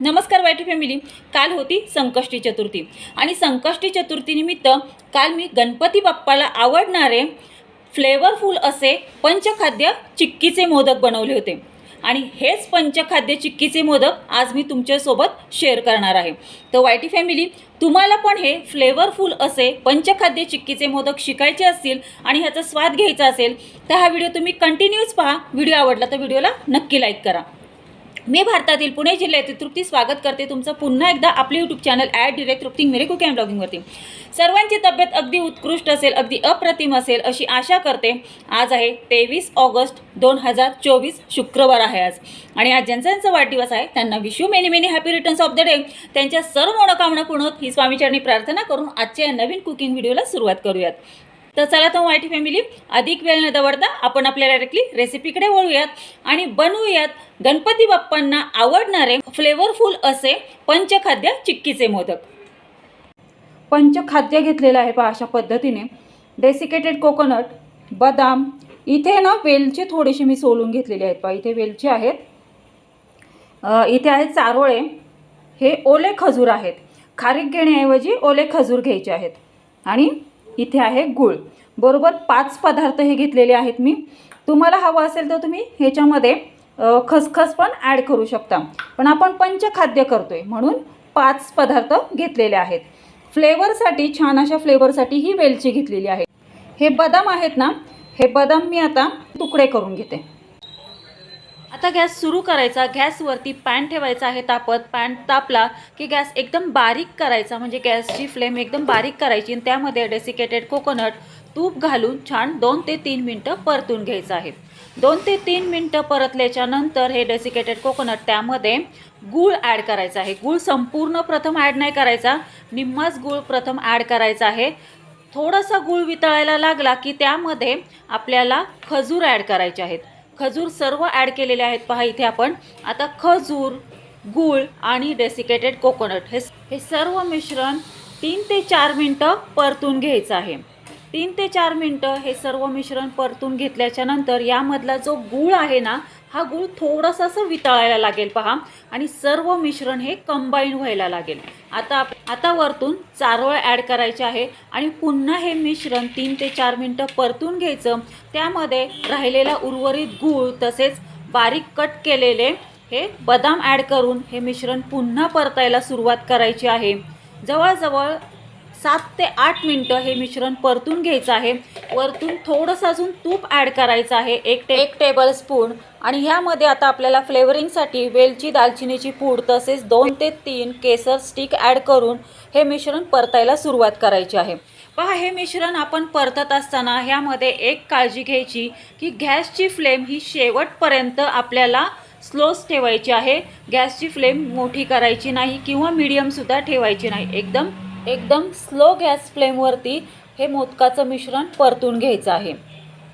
नमस्कार YT family काल होती संकष्टी चतुर्थी. आणि संकष्टी चतुर्थीनिमित्त काल मी गणपती बाप्पाला आवडणारे फ्लेवरफुल असे पंचखाद्य चिक्कीचे मोदक बनवले होते. आणि हेच पंचखाद्य चिक्कीचे मोदक आज मी तुमच्यासोबत शेअर करणार आहे. तर वायटी फॅमिली तुम्हाला पण हे फ्लेवरफुल असे पंचखाद्य चिक्कीचे मोदक शिकायचे असतील आणि ह्याचा स्वाद घ्यायचा असेल तर हा व्हिडिओ तुम्ही कंटिन्यूच पहा. व्हिडिओ आवडला तर व्हिडिओला नक्की लाईक करा. मी भारतातील पुणे जिल्ह्यातील तृप्ती स्वागत करते. तुमचं पुन्हा एकदा आपले YouTube channel ad direct Trupti मेरे कुक अँड ब्लॉगिंगवरती सर्वांची तब्येत अगदी उत्कृष्ट असेल अगदी अप्रतिम असेल अशी आशा करते. आज आहे तेवीस ऑगस्ट दोन हजार चोवीस शुक्रवार आहे आज. आणि आज ज्यांचा वाढदिवस आहे त्यांना wish you many many happy returns of the day त्यांच्या सर्व मनोकामना पूर्ण ही स्वामीचरणी प्रार्थना करून आजच्या या नवीन कुकिंग व्हिडिओला सुरुवात करूयात. तर चला तर वाईटी फॅमिली अधिक वेळ न दवडता आपण आपल्या डायरेक्टली रेसिपीकडे वळूयात. आणि बनवूयात गणपती बाप्पांना आवडणारे फ्लेवरफुल असे पंचखाद्य चिक्कीचे मोदक. पंचखाद्य घेतलेलं आहे पहा अशा पद्धतीने. डेसिकेटेड कोकोनट बदाम इथे ना वेलचे थोडेसे मी सोलून घेतलेले आहेत पहा. इथे वेलचे आहेत. इथे आहेत चारोळे. हे ओले खजूर आहेत. खारीक घेण्याऐवजी ओले खजूर घ्यायचे आहेत. आणि इथे आहे गूळ. बरोबर पाच पदार्थ हे घेतलेले आहेत मी. तुम्हाला हवं असेल तर तुम्ही ह्याच्यामध्ये खसखस पण ॲड करू शकता. पण आपण पंचखाद्य आहे म्हणून पाच पदार्थ घेतलेले आहेत. फ्लेवरसाठी छान अशा फ्लेवरसाठी ही वेलची घेतलेली आहे. हे बदाम आहेत ना हे बदाम मी आता तुकडे करून घेते. आता गॅस सुरू करायचा गॅसवरती पॅन ठेवायचा आहे तापत पॅन तापला की गॅस एकदम बारीक करायचा म्हणजे गॅसची फ्लेम एकदम बारीक करायची आणि त्यामध्ये डेसिकेटेड कोकोनट तूप घालून छान दोन ते तीन मिनटं परतून घ्यायचं आहे. दोन ते तीन मिनटं परतल्याच्या नंतर हे डेसिकेटेड कोकोनट त्यामध्ये गूळ ॲड करायचा आहे. गूळ संपूर्ण प्रथम ॲड नाही करायचा निम्माच गूळ प्रथम ॲड करायचा आहे. थोडासा गूळ वितळायला लागला की त्यामध्ये आपल्याला खजूर ॲड करायचे आहेत. खजूर सर्व ॲड केलेले आहेत. पहा इथे आपण आता खजूर गूळ आणि डेसिकेटेड कोकोनट हे हे सर्व मिश्रण तीन ते चार मिनटं परतून घ्यायचं आहे. तीन ते चार मिनटं हे सर्व मिश्रण परतून घेतल्याच्या नंतर यामधला जो गूळ आहे ना हा गूळ थोडासा असं वितळायला लागेल पहा. आणि सर्व मिश्रण हे कंबाईन व्हायला लागेल. आता आप- आता वरतून चारोळ ॲड करायचे आहे. आणि पुन्हा हे मिश्रण तीन ते चार मिनटं परतून घ्यायचं. त्यामध्ये राहिलेला उर्वरित गूळ तसेच बारीक कट केलेले हे बदाम ॲड करून हे मिश्रण पुन्हा परतायला सुरुवात करायची आहे. जवळजवळ सात ते आठ मिनटं हे मिश्रण परतून घ्यायचं आहे. वरतून थोडंसं अजून तूप ॲड करायचं आहे. एक टे एक टेबल स्पून आणि ह्यामध्ये आता आपल्याला फ्लेवरिंगसाठी वेलची दालचिनीची पूड तसेच दोन ते तीन केसर स्टिक ॲड करून हे मिश्रण परतायला सुरुवात करायची आहे. पहा हे मिश्रण आपण परतत असताना ह्यामध्ये एक काळजी घ्यायची की गॅसची फ्लेम ही शेवटपर्यंत आपल्याला स्लोच ठेवायची आहे. गॅसची फ्लेम मोठी करायची नाही किंवा मीडियमसुद्धा ठेवायची नाही. एकदम एकदम स्लो गॅस फ्लेमवरती हे मोदकाचं मिश्रण परतून घ्यायचं आहे.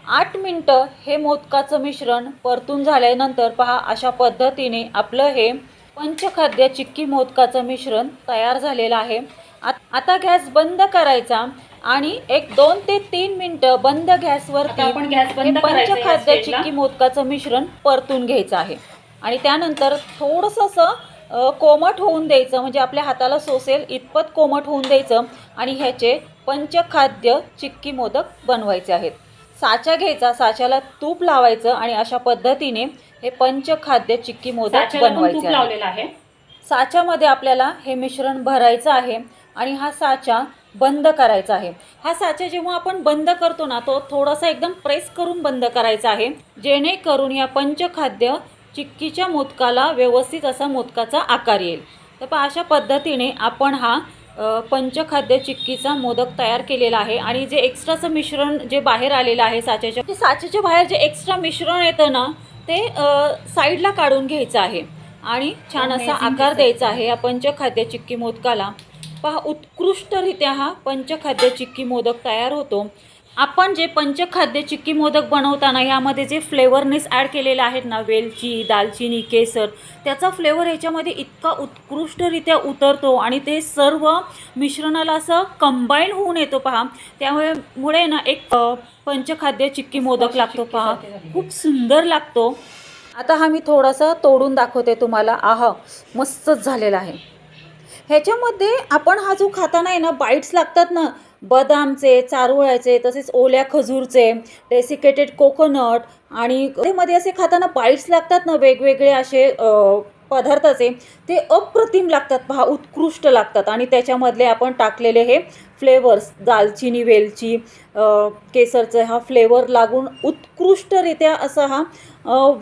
आठ मिनटं हे मोदकाचं मिश्रण परतून झाल्यानंतर पहा अशा पद्धतीने आपलं हे पंचखाद्य चिक्की मोदकाचं मिश्रण तयार झालेलं आहे. आत- गॅस बंद करायचा आणि एक दोन ते तीन मिनटं बंद गॅसवरती आपण गॅस बंद हे पंचखाद्य. चिक्की मोदकाचं मिश्रण परतून घ्यायचं आहे. आणि त्यानंतर थोडंसं असं कोमट होऊन द्यायचं म्हणजे आपल्या हाताला सोसेल इतपत कोमट होऊन द्यायचं आणि ह्याचे पंचखाद्य चिक्की मोदक बनवायचे आहेत. साचा घ्यायचा साच्याला तूप लावायचं आणि अशा पद्धतीने हे पंचखाद्य चिक्की मोदक बनवायचे आहे. साच्यामध्ये आपल्याला हे मिश्रण भरायचं आहे आणि हा साचा बंद करायचा आहे. हा साचा जेव्हा आपण बंद करतो ना तो थोडासा एकदम प्रेस करून बंद करायचा आहे जेणेकरून या पंचखाद्य चिक्कीच्या मोदकाला व्यवस्थित असा मोदकाचा आकार येईल. तर पहा अशा पद्धतीने आपण हा पंचखाद्य चिक्कीचा मोदक तयार केलेला आहे आणि जे एक्स्ट्राचं मिश्रण जे बाहेर आलेलं आहे साच्याच्या ते साच्याच्या बाहेर जे एक्स्ट्रा मिश्रण येतं ना ते साईडला काढून घ्यायचं आहे. आणि छान असा आकार. द्यायचा आहे या पंचखाद्य चिक्की मोदकाला. पहा उत्कृष्टरित्या हा पंचखाद्य चिक्की मोदक तयार होतो. आपण जे पंचखाद्य चिक्की मोदक बनवताना यामध्ये जे फ्लेवरनेस ॲड केलेले आहेत ना वेलची दालचिनी केसर त्याचा फ्लेवर ह्याच्यामध्ये इतका उत्कृष्टरित्या उतरतो आणि ते सर्व मिश्रणाला असं कंबाईन होऊन येतो पहा. त्यामुळे मुळे ना एक पंचखाद्य चिक्की मोदक लागतो पहा. खूप सुंदर लागतो. आता हा मी थोडासा तोडून दाखवते तुम्हाला. आहा मस्तच झालेला आहे. ह्याच्यामध्ये आपण हा जो खाताना आहे ना बाईट्स लागतात ना बदामचे चारोळ्याचे तसेच ओल्या खजूरचे डेसिकेटेड कोकोनट आणि मध्ये असे खाताना बाईट्स लागतात ना वेगवेगळे असे पदार्थाचे ते अप्रतिम लागतात. पहा उत्कृष्ट लागतात. आणि त्याच्यामधले आपण टाकलेले हे फ्लेवर्स दालचिनी वेलची केसरचं हा फ्लेवर लागून उत्कृष्टरित्या असा हा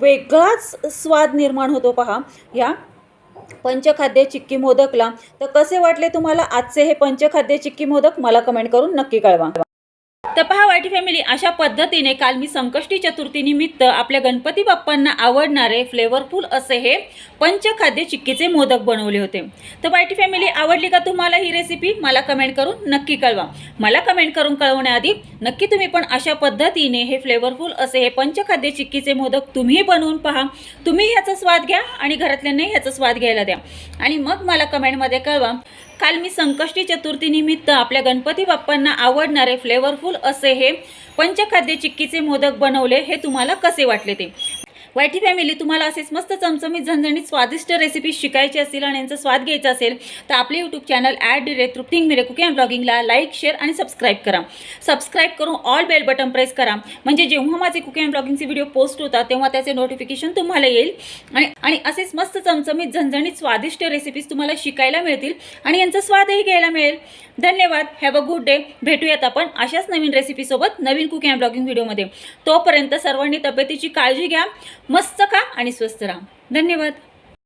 वेगळाच स्वाद निर्माण होतो. पहा या पंचखाद्य चिक्की मोदकला. तर कसे वाटले तुम्हाला आजचे हे पंचखाद्य चिक्की मोदक? मला कमेंट करून नक्की कळवा. तर पहा वाईटी फॅमिली अशा पद्धतीने काल मी संकष्टी चतुर्थीनिमित्त आपल्या गणपती बाप्पांना आवडणारे फ्लेवरफुल असे हे पंचखाद्य चिक्कीचे मोदक बनवले होते. तर वाईटी फॅमिली आवडली का तुम्हाला ही रेसिपी मला कमेंट करून नक्की कळवा. मला कमेंट करून कळवण्याआधी नक्की तुम्ही पण अशा पद्धतीने हे फ्लेवरफुल असे हे पंचखाद्य चिक्कीचे मोदक तुम्ही बनवून पहा. तुम्ही ह्याचा स्वाद घ्या आणि घरातल्यांनाही ह्याचा स्वाद घ्यायला द्या. आणि मग मला कमेंटमध्ये कळवा. काल मी संकष्टी चतुर्थीनिमित्त आपल्या गणपती बाप्पांना आवडणारे फ्लेवरफुल असे हे पंचखाद्य चिक्कीचे मोदक बनवले हे तुम्हाला कसे वाटले ते? वायटी फॅमिली तुम्हाला असेच मस्त चमचमीत झणझणीत स्वादिष्ट रेसिपी शिकायची असेल आणि यांचा स्वाद घ्यायचा असेल तर आपले यूट्यूब चॅनल ॲड डिरेक्ट तृप्तिंग मिरे कुकिंग अँड ब्लॉगिंगला लाईक शेअर आणि सबस्क्राईब करा. सबस्क्राईब करून ऑल बेल बटन प्रेस करा. म्हणजे जेव्हा माझे कुकिंग अँड ब्लॉगिंगचे व्हिडिओ पोस्ट होतात तेव्हा त्याचे नोटिफिकेशन तुम्हाला येईल. आणि आणि असेच मस्त चमचमीत झणझणीत स्वादिष्ट रेसिपीज तुम्हाला शिकायला मिळतील आणि यांचा स्वादही घ्यायला मिळेल. धन्यवाद. हॅव अ गुड डे भेटूयात आपण अशाच नवीन रेसिपीसोबत नवीन कुकिंग अँड ब्लॉगिंग व्हिडिओमध्ये तोपर्यंत सर्वांनी तब्येतीची काळजी घ्या. मस्त खा आणि स्वस्त राहा. धन्यवाद.